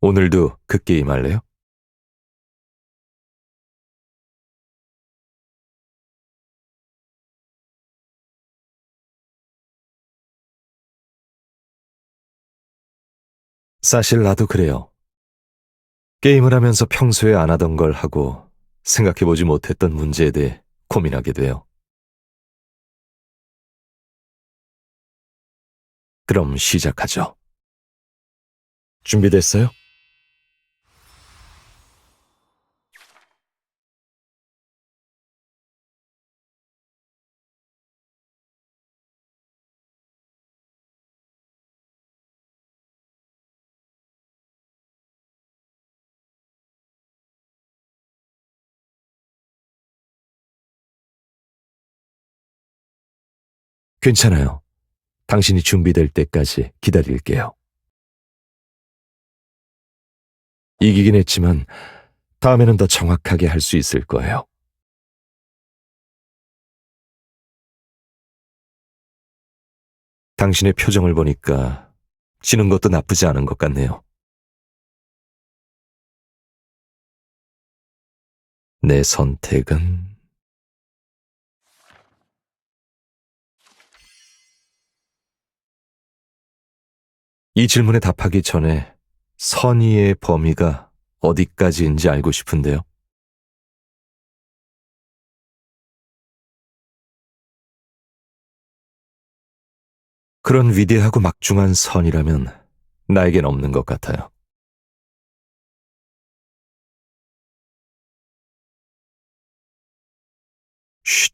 오늘도 그 게임 할래요? 사실 나도 그래요. 게임을 하면서 평소에 안 하던 걸 하고 생각해보지 못했던 문제에 대해 고민하게 돼요. 그럼 시작하죠. 준비됐어요? 괜찮아요. 당신이 준비될 때까지 기다릴게요. 이기긴 했지만 다음에는 더 정확하게 할 수 있을 거예요. 당신의 표정을 보니까 지는 것도 나쁘지 않은 것 같네요. 내 선택은 이 질문에 답하기 전에 선의의 범위가 어디까지인지 알고 싶은데요. 그런 위대하고 막중한 선이라면 나에겐 없는 것 같아요. 쉿.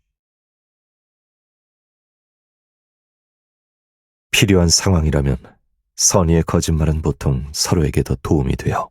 필요한 상황이라면 선의의 거짓말은 보통 서로에게 더 도움이 돼요.